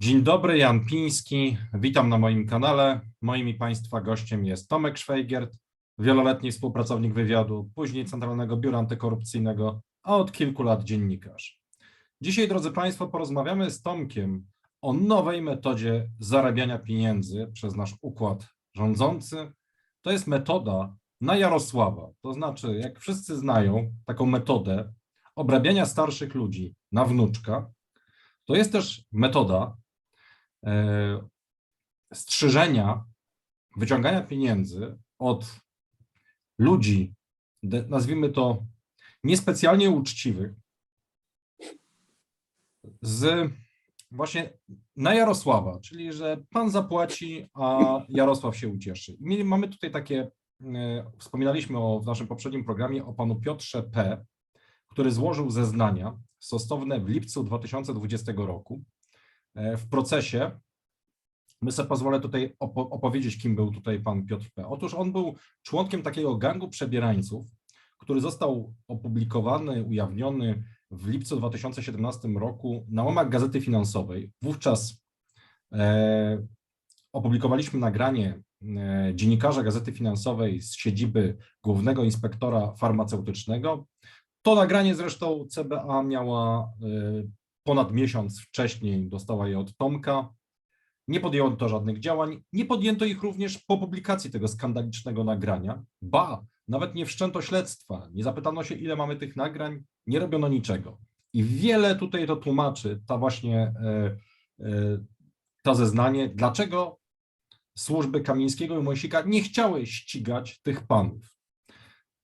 Dzień dobry, Jan Piński. Witam na moim kanale. Moim Państwa gościem jest Tomek Szwajgiert, wieloletni współpracownik wywiadu, później Centralnego Biura Antykorupcyjnego, a od kilku lat dziennikarz. Dzisiaj, drodzy Państwo, porozmawiamy z Tomkiem o nowej metodzie zarabiania pieniędzy przez nasz układ rządzący. To jest metoda na Jarosława. To znaczy, jak wszyscy znają taką metodę obrabiania starszych ludzi na wnuczka, to jest też metoda strzyżenia, wyciągania pieniędzy od ludzi, nazwijmy to niespecjalnie uczciwych, z właśnie na Jarosława, czyli że pan zapłaci, a Jarosław się ucieszy. Mamy tutaj takie, e, wspominaliśmy o, w naszym poprzednim programie o panu Piotrze P., który złożył zeznania stosowne w lipcu 2020 roku. E, W procesie, my sobie pozwolę tutaj opo- opowiedzieć, kim był tutaj pan Piotr P. Otóż on był członkiem takiego gangu przebierańców, który został opublikowany, ujawniony w lipcu 2017 roku na łamach Gazety Finansowej. Wówczas e, opublikowaliśmy nagranie e, dziennikarza Gazety Finansowej z siedziby Głównego Inspektora Farmaceutycznego. To nagranie zresztą CBA miała y, ponad miesiąc wcześniej, dostała je od Tomka. Nie podjęto żadnych działań. Nie podjęto ich również po publikacji tego skandalicznego nagrania. Ba, nawet nie wszczęto śledztwa, nie zapytano się, ile mamy tych nagrań, nie robiono niczego. I wiele tutaj to tłumaczy, ta właśnie e, e, to zeznanie, dlaczego służby Kamińskiego i Mojsika nie chciały ścigać tych panów.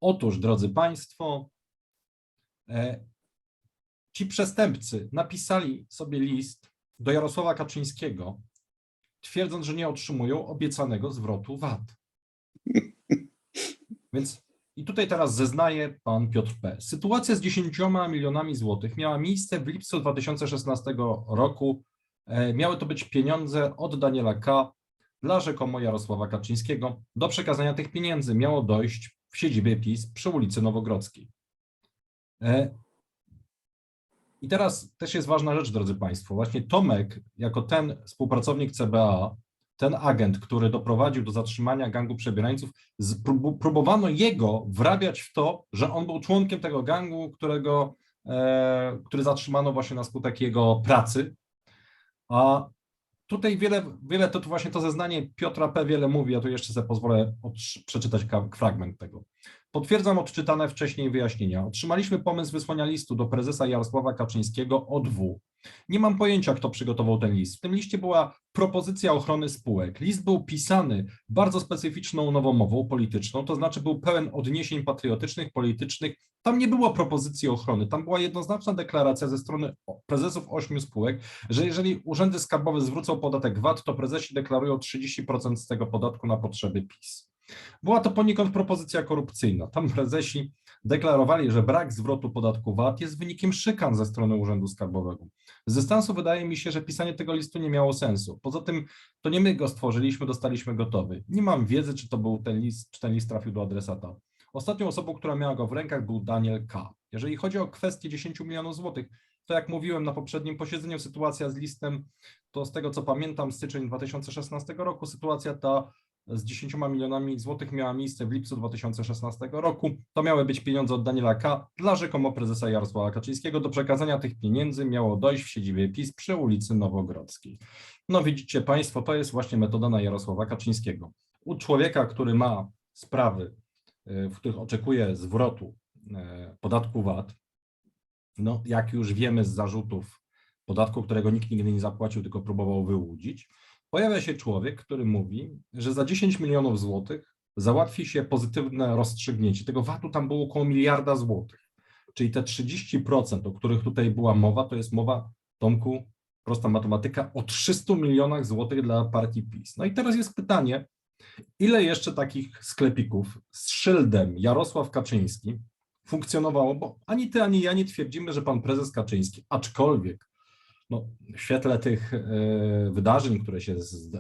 Otóż, drodzy Państwo, E, Ci przestępcy napisali sobie list do Jarosława Kaczyńskiego, twierdząc, że nie otrzymują obiecanego zwrotu VAT. Więc i tutaj teraz zeznaje pan Piotr P. Sytuacja z 10 milionami złotych miała miejsce w lipcu 2016 roku. E, Miały to być pieniądze od Daniela K. dla rzekomo Jarosława Kaczyńskiego. Do przekazania tych pieniędzy miało dojść w siedzibie PiS przy ulicy Nowogrodzkiej. I teraz też jest ważna rzecz, drodzy Państwo. Właśnie Tomek, jako ten współpracownik CBA, ten agent, który doprowadził do zatrzymania gangu przebierańców, próbowano jego wrabiać w to, że on był członkiem tego gangu, którego, e, który zatrzymano właśnie na skutek jego pracy. A tutaj wiele, wiele to, to właśnie to zeznanie Piotra P. wiele mówi, ja tu jeszcze sobie pozwolę przeczytać fragment tego. Potwierdzam odczytane wcześniej wyjaśnienia. Otrzymaliśmy pomysł wysłania listu do prezesa Jarosława Kaczyńskiego ODW. Nie mam pojęcia, kto przygotował ten list. W tym liście była propozycja ochrony spółek. List był pisany bardzo specyficzną nowomową polityczną, to znaczy był pełen odniesień patriotycznych, politycznych. Tam nie było propozycji ochrony. Tam była jednoznaczna deklaracja ze strony prezesów ośmiu spółek, że jeżeli urzędy skarbowe zwrócą podatek VAT, to prezesi deklarują 30% z tego podatku na potrzeby PiS. Była to poniekąd propozycja korupcyjna. Tam prezesi deklarowali, że brak zwrotu podatku VAT jest wynikiem szykan ze strony Urzędu Skarbowego. Z dystansu wydaje mi się, że pisanie tego listu nie miało sensu. Poza tym to nie my go stworzyliśmy, dostaliśmy gotowy. Nie mam wiedzy, czy to był ten list, czy ten list trafił do adresata. Ostatnią osobą, która miała go w rękach był Daniel K. Jeżeli chodzi o kwestię 10 milionów złotych, to jak mówiłem na poprzednim posiedzeniu, sytuacja z listem, to z tego co pamiętam, styczeń 2016 roku, sytuacja ta z 10 milionami złotych miała miejsce w lipcu 2016 roku. To miały być pieniądze od Daniela K. dla rzekomo prezesa Jarosława Kaczyńskiego. Do przekazania tych pieniędzy miało dojść w siedzibie PiS przy ulicy Nowogrodzkiej. No widzicie Państwo, to jest właśnie metoda na Jarosława Kaczyńskiego. U człowieka, który ma sprawy, y, w których oczekuje zwrotu e, podatku VAT, no jak już wiemy z zarzutów podatku, którego nikt nigdy nie zapłacił, tylko próbował wyłudzić, pojawia się człowiek, który mówi, że za 10 milionów złotych załatwi się pozytywne rozstrzygnięcie. Tego VAT-u tam było około miliarda złotych. Czyli te 30%, o których tutaj była mowa, to jest mowa, Tomku, prosta matematyka, o 300 milionach złotych dla partii PiS. No i teraz jest pytanie, ile jeszcze takich sklepików z szyldem Jarosław Kaczyński funkcjonowało, bo ani ty, ani ja nie twierdzimy, że pan prezes Kaczyński, aczkolwiek no, w świetle tych e, wydarzeń, które się z,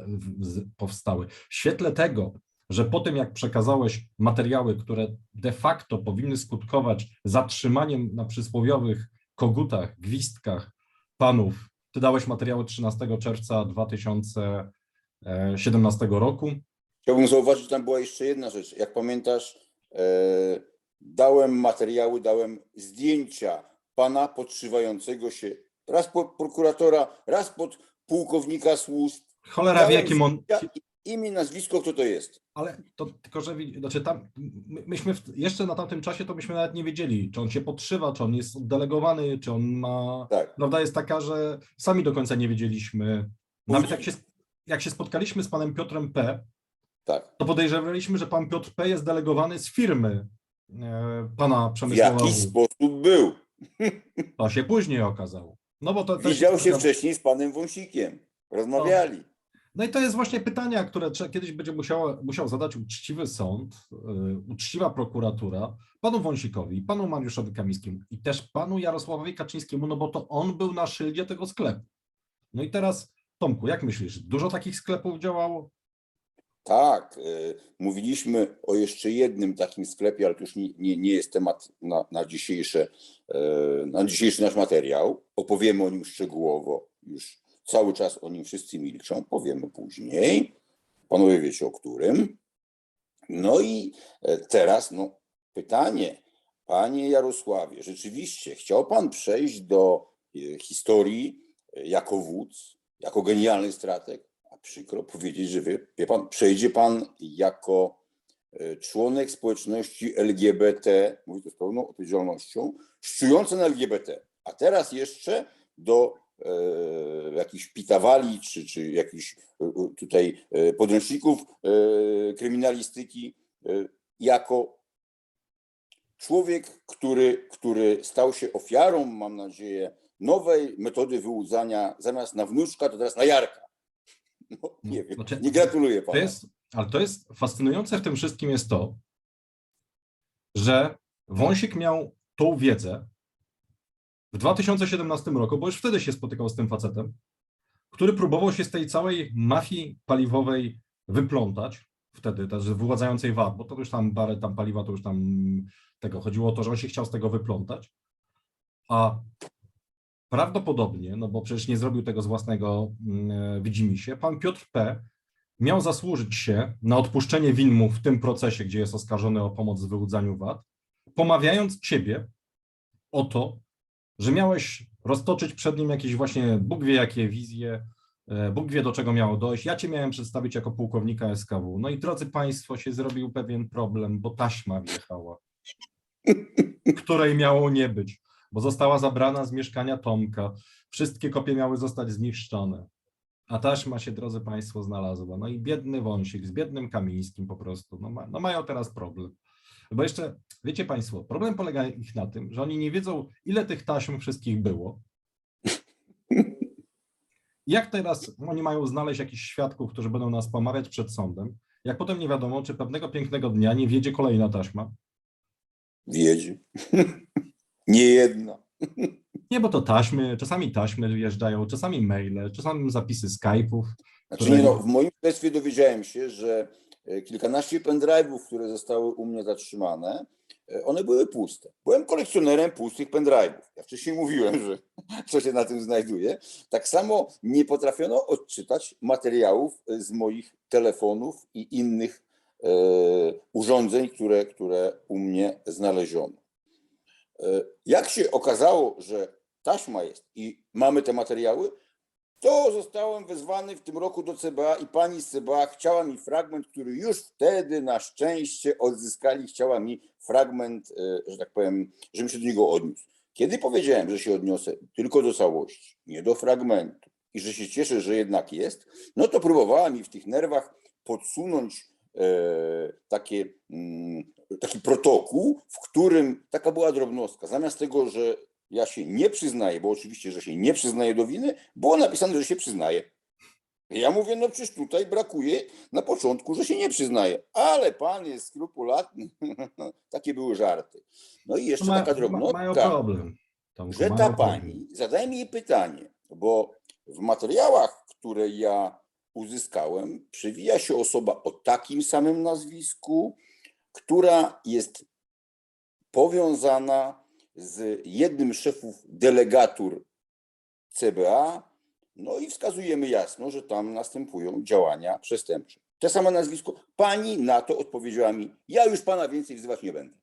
z, powstały, w świetle tego, że po tym jak przekazałeś materiały, które de facto powinny skutkować zatrzymaniem na przysłowiowych kogutach, gwizdkach panów Ty dałeś materiały 13 czerwca 2017 roku. Chciałbym zauważyć, że tam była jeszcze jedna rzecz. Jak pamiętasz, e, dałem materiały, dałem zdjęcia pana podszywającego się raz pod prokuratora, raz pod pułkownika służb. Cholera wie, Dałem jakim on... Imię, nazwisko, kto to jest. Ale to tylko, że znaczy tam, my, myśmy w, jeszcze na tamtym czasie to myśmy nawet nie wiedzieli, czy on się podszywa, czy on jest oddelegowany, czy on ma. Tak. Prawda jest taka, że sami do końca nie wiedzieliśmy. Nawet jak się, jak się spotkaliśmy z panem Piotrem P., Tak. to podejrzewaliśmy, że pan Piotr P. jest delegowany z firmy e, pana W Przemysława. jaki W. sposób był. To się później okazało. No bo to też Widział się wcześniej z panem Wąsikiem. Rozmawiali. No i to jest właśnie pytania, które kiedyś będzie musiała, musiał zadać uczciwy sąd, yy, uczciwa prokuratura, panu Wąsikowi, panu Mariuszowi Kamińskiemu i też panu Jarosławowi Kaczyńskiemu, no bo to on był na szyldzie tego sklepu. No i teraz, Tomku, jak myślisz, dużo takich sklepów działało? Tak, y, mówiliśmy o jeszcze jednym takim sklepie, ale to już nie, nie, nie jest temat na, na, dzisiejsze, y, na dzisiejszy nasz materiał. Opowiemy o nim szczegółowo. Już cały czas o nim wszyscy milczą, powiemy później. Panowie wiecie o którym. No i e, teraz no, pytanie. Panie Jarosławie, rzeczywiście chciał pan przejść do e, historii e, jako wódz, jako genialny strateg, a przykro powiedzieć, że wie, wie pan, przejdzie pan jako e, członek społeczności LGBT, mówię to z pełną odpowiedzialnością, szczujący na LGBT, a teraz jeszcze do e, jakichś pitawali czy, czy jakichś e, e, tutaj podręczników e, kryminalistyki e, jako człowiek, który, który stał się ofiarą, mam nadzieję, nowej metody wyłudzania, zamiast na wnuczka, to teraz na Jarka. No, nie wiem, Znaczy, nie gratuluję To panu. jest, ale to jest fascynujące w tym wszystkim jest to, że Wąsik miał tą wiedzę w 2017 roku, bo już wtedy się spotykał z tym facetem, który próbował się z tej całej mafii paliwowej wyplątać, wtedy też wyładzającej VAT, bo to już tam parę tam paliwa, to już tam tego chodziło o to, że on się chciał z tego wyplątać, a prawdopodobnie, no bo przecież nie zrobił tego z własnego mm, widzimisię, pan Piotr P. miał zasłużyć się na odpuszczenie win w tym procesie, gdzie jest oskarżony o pomoc w wyłudzaniu VAT, pomawiając ciebie o to, że miałeś roztoczyć przed nim jakieś właśnie Bóg wie jakie wizje, e, Bóg wie do czego miało dojść. Ja cię miałem przedstawić jako pułkownika SKW. No i drodzy Państwo, się zrobił pewien problem, bo taśma wjechała, której miało nie być, bo została zabrana z mieszkania Tomka. Wszystkie kopie miały zostać zniszczone. A taśma się, drodzy Państwo, znalazła. No i biedny wąsik z biednym Kamińskim po prostu. No, ma, no mają teraz problem. Bo jeszcze, wiecie Państwo, problem polega ich na tym, że oni nie wiedzą, ile tych taśm wszystkich było. Jak teraz oni mają znaleźć jakichś świadków, którzy będą nas pomawiać przed sądem, jak potem nie wiadomo, czy pewnego pięknego dnia nie wiedzie kolejna taśma? Wiedzie. nie jedna. Nie, bo to taśmy, czasami taśmy wjeżdżają, czasami maile, czasami zapisy Skype'ów. Znaczy, Które- nie no, w moim śledztwie dowiedziałem się, że e, kilkanaście pendrive'ów, które zostały u mnie zatrzymane, e, one były puste. Byłem kolekcjonerem pustych pendrive'ów. Ja wcześniej mówiłem, że co się na tym znajduje. Tak samo nie potrafiono odczytać materiałów e, z moich telefonów i innych e, urządzeń, które, które u mnie znaleziono. E, Jak się okazało, że taśma jest i mamy te materiały, to zostałem wezwany w tym roku do CBA i pani z CBA chciała mi fragment, który już wtedy na szczęście odzyskali, chciała mi fragment, e, że tak powiem, żebym się do niego odniósł. Kiedy powiedziałem, że się odniosę tylko do całości, nie do fragmentu i że się cieszę, że jednak jest, no to próbowała mi w tych nerwach podsunąć takie, mm, taki protokół, w którym taka była drobnostka. Zamiast tego, że ja się nie przyznaję, bo oczywiście, że się nie przyznaję do winy, było napisane, że się przyznaję. Ja mówię, no przecież tutaj brakuje na początku, że się nie przyznaje, ale pan jest skrupulatny. Takie były żarty. No i jeszcze Ma- taka drobnostka Mają problem. Tomku, że ta problem. pani, zadałem jej pytanie, bo w materiałach, które ja uzyskałem, przewija się osoba o takim samym nazwisku, która jest powiązana z jednym z szefów delegatur CBA No i wskazujemy jasno, że tam następują działania przestępcze. To samo nazwisko. Pani na to odpowiedziała mi, ja już pana więcej wzywać nie będę.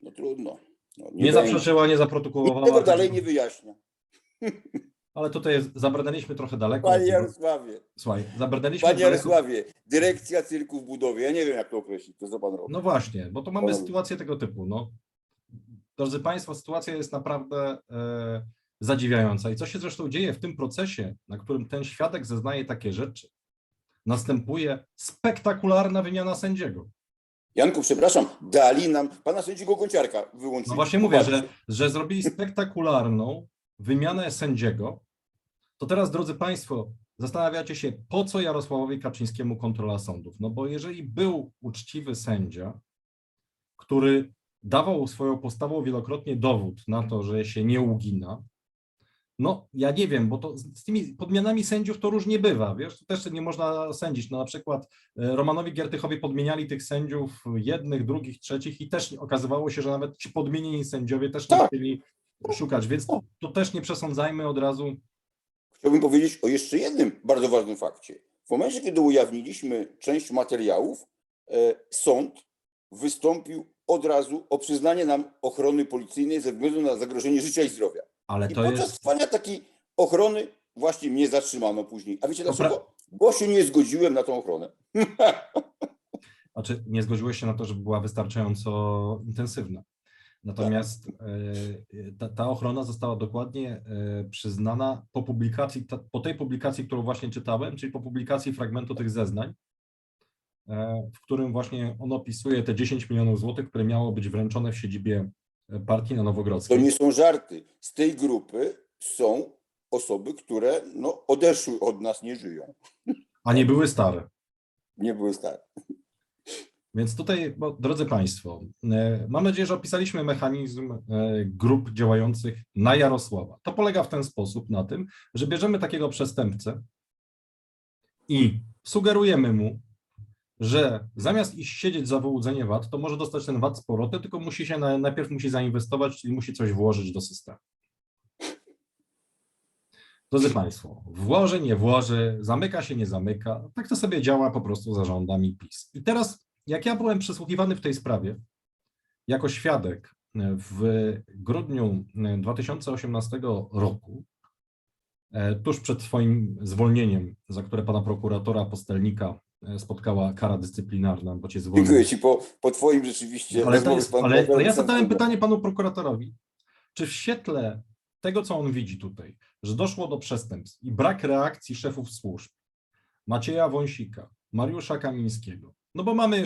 No trudno. No, Nie będzie. zaprzeczyła, nie zaprotokołowała. tego dalej nie wyjaśnia. Ale tutaj zabrnęliśmy trochę daleko. Panie Jarosławie, Słuchaj, zabrnęliśmy panie daleko. Jarosławie, dyrekcja cyrku w budowie. Ja nie wiem, jak to określić, to co pan robi. No właśnie, bo tu mamy sytuację tego typu. No. Drodzy Państwo, sytuacja jest naprawdę e, zadziwiająca. I co się zresztą dzieje w tym procesie, na którym ten świadek zeznaje takie rzeczy? Następuje spektakularna wymiana sędziego. Janku, przepraszam, dali nam pana sędziego Gonciarka wyłączyć. No właśnie mówię, że, że zrobili spektakularną wymianę sędziego. To teraz, drodzy Państwo, zastanawiacie się, po co Jarosławowi Kaczyńskiemu kontrola sądów? No bo jeżeli był uczciwy sędzia, który dawał swoją postawą wielokrotnie dowód na to, że się nie ugina, no ja nie wiem, bo to z z tymi podmianami sędziów to różnie bywa, wiesz, to też nie można sędzić. No na przykład e, Romanowi Giertychowi podmieniali tych sędziów jednych, drugich, trzecich i też okazywało się, że nawet ci podmienieni sędziowie też nie Tak. chcieli szukać, więc to, to też nie przesądzajmy od razu. Chciałbym powiedzieć o jeszcze jednym bardzo ważnym fakcie. W momencie, kiedy ujawniliśmy część materiałów, e, sąd wystąpił od razu o przyznanie nam ochrony policyjnej ze względu na zagrożenie życia i zdrowia. Ale I to podczas jest, trwania takiej ochrony właśnie mnie zatrzymano później. A wiecie dlaczego? Bo się nie zgodziłem na tą ochronę. znaczy nie zgodziłeś się na to, żeby była wystarczająco intensywna. Natomiast e, ta, ta ochrona została dokładnie e, przyznana po publikacji, ta, po tej publikacji, którą właśnie czytałem, czyli po publikacji fragmentu tych zeznań, e, w którym właśnie on opisuje te 10 milionów złotych, które miało być wręczone w siedzibie e, partii na To Nowogrodzkiej. nie są żarty. Z tej grupy są osoby, które no, odeszły od nas, nie żyją. A nie były stare. Nie były stare. Więc tutaj, bo, drodzy Państwo, e, mam nadzieję, że opisaliśmy mechanizm e, grup działających na Jarosława. To polega w ten sposób na tym, że bierzemy takiego przestępcę i sugerujemy mu, że zamiast iść siedzieć za wyłudzenie VAT, to może dostać ten VAT z powrotem, tylko musi się na, najpierw musi zainwestować, czyli musi coś włożyć do systemu. Drodzy Państwo, włoży, nie włoży, zamyka się, nie zamyka. Tak to sobie działa po prostu za rządami PiS. I teraz, jak ja byłem przesłuchiwany w tej sprawie, jako świadek w grudniu 2018 roku, e, tuż przed swoim zwolnieniem, za które pana prokuratora Postelnika e, spotkała kara dyscyplinarna, bo cię zwolnił. Dziękuję Ci po, po Twoim rzeczywiście Ale, to rozmowie jest, ale, ale ja zadałem pytanie panu prokuratorowi, czy w świetle tego, co on widzi tutaj, że doszło do przestępstw i brak reakcji szefów służb, Macieja Wąsika, Mariusza Kamińskiego, no bo mamy,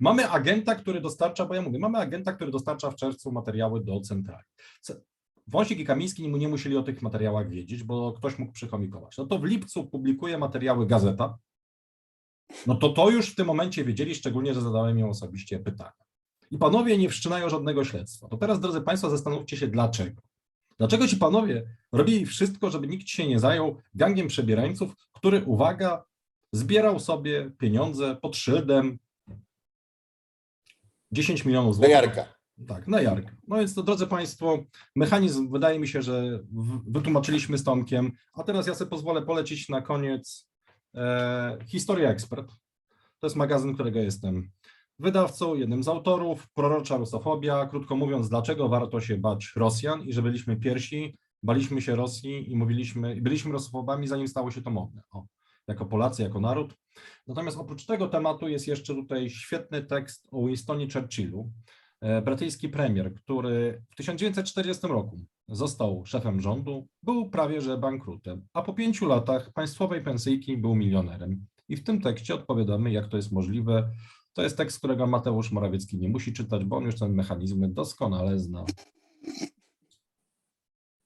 mamy agenta, który dostarcza, bo ja mówię, mamy agenta, który dostarcza w czerwcu materiały do centrali. Ce- Wąsik i Kamiński nie, musieli o tych materiałach wiedzieć, bo ktoś mógł przychomikować. No to w lipcu publikuje materiały gazeta, no to to już w tym momencie wiedzieli, szczególnie, że zadałem ją osobiście pytania. I panowie nie wszczynają żadnego śledztwa. To teraz, drodzy Państwo, zastanówcie się dlaczego. Dlaczego ci panowie robili wszystko, żeby nikt się nie zajął gangiem przebierańców, który, uwaga, zbierał sobie pieniądze pod szyldem 10 milionów złotych. Jarka. Tak, na Jarka. No więc to, drodzy Państwo, mechanizm wydaje mi się, że wytłumaczyliśmy z Tomkiem, a teraz ja sobie pozwolę polecić na koniec e, Historia Ekspert. To jest magazyn, którego jestem wydawcą, jednym z autorów, prorocza rusofobia. Krótko mówiąc, dlaczego warto się bać Rosjan i że byliśmy pierwsi, baliśmy się Rosji i mówiliśmy, i byliśmy rusofobami, zanim stało się to modne. O, jako Polacy, jako naród. Natomiast oprócz tego tematu jest jeszcze tutaj świetny tekst o Winstonie Churchillu, e, brytyjski premier, który w 1940 roku został szefem rządu, był prawie że bankrutem, a po pięciu latach państwowej pensyjki był milionerem. I w tym tekście odpowiadamy, jak to jest możliwe. To jest tekst, którego Mateusz Morawiecki nie musi czytać, bo on już ten mechanizmy doskonale zna.